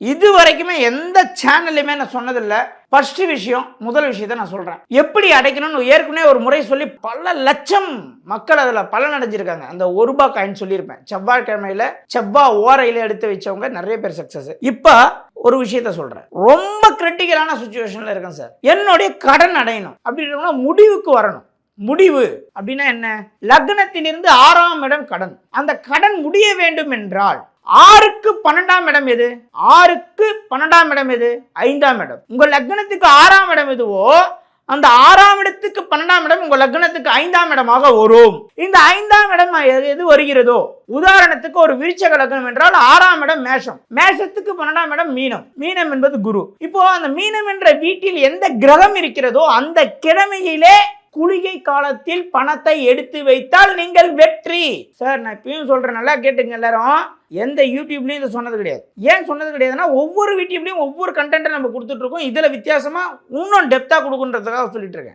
இது வரைக்குமே எந்த சேனல்லையுமே நான் சொன்னதில்லை. ஃபர்ஸ்ட் விஷயம் முதல் விஷயத்த நான் சொல்கிறேன் எப்படி அடைக்கணும்னு ஏற்கனவே ஒரு முறை சொல்லி பல லட்சம் மக்கள் அதில் பலன் அடைஞ்சிருக்காங்க. அந்த ஒரு ரூபா காயின் சொல்லியிருப்பேன். செவ்வாய்க்கிழமையில் செவ்வாய் ஓரையில் எடுத்து வச்சவங்க நிறைய பேர் சக்ஸஸ் இப்போ ஒரு விஷயத்த சொல்கிறேன் ரொம்ப கிரிட்டிக்கலான சுச்சுவேஷனில் இருக்கேன் சார். என்னுடைய கடன் அடையணும். அப்படின்னா முடிவுக்கு வரணும். முடிவு அப்படின்னா என்ன? லக்னத்திலிருந்து ஆறாம் இடம் கடன். அந்த கடன் முடிய வேண்டும் என்றால் ஆறுக்கு பன்னெண்டாம் இடம் எது? ஆறுக்கு பன்னெண்டாம் இடம் எது? ஐந்தாம் இடம். உங்கள் லக்னத்துக்கு ஆறாம் இடம் எதுவோ அந்த ஆறாம் இடத்துக்கு பன்னெண்டாம் இடம் உங்கள் லக்னத்துக்கு ஐந்தாம் இடமாக வரும். இந்த ஐந்தாம் இடம் எது- எது வருகிறதோ? உதாரணத்துக்கு ஒரு விருச்சக லக்னம் என்றால் ஆறாம் இடம் மேஷம். மேஷத்துக்கு பன்னெண்டாம் இடம் மீனம். மீனம் என்பது குரு. இப்போ அந்த மீனம் என்ற வீட்டில் எந்த கிரகம் இருக்கிறதோ அந்த கிழமையிலே குளிகை காலத்தில் பணத்தை எடுத்து வைத்தால் நீங்கள் வெற்றி. சார் நான் இப்பயும் சொல்கிறேன் நல்லா கேட்டுங்க எல்லாரும். எந்த யூடியூப்லையும் இதை சொன்னது கிடையாது. ஏன் சொன்னது கிடையாதுன்னா ஒவ்வொரு யூடியூப்லயும் ஒவ்வொரு கண்டென்ட்டை நம்ம கொடுத்துட்ருக்கோம் இதில் வித்தியாசமாக இன்னும் டெப்த்தாக கொடுக்குன்றதுக்காக சொல்லிட்டு இருக்கேன்.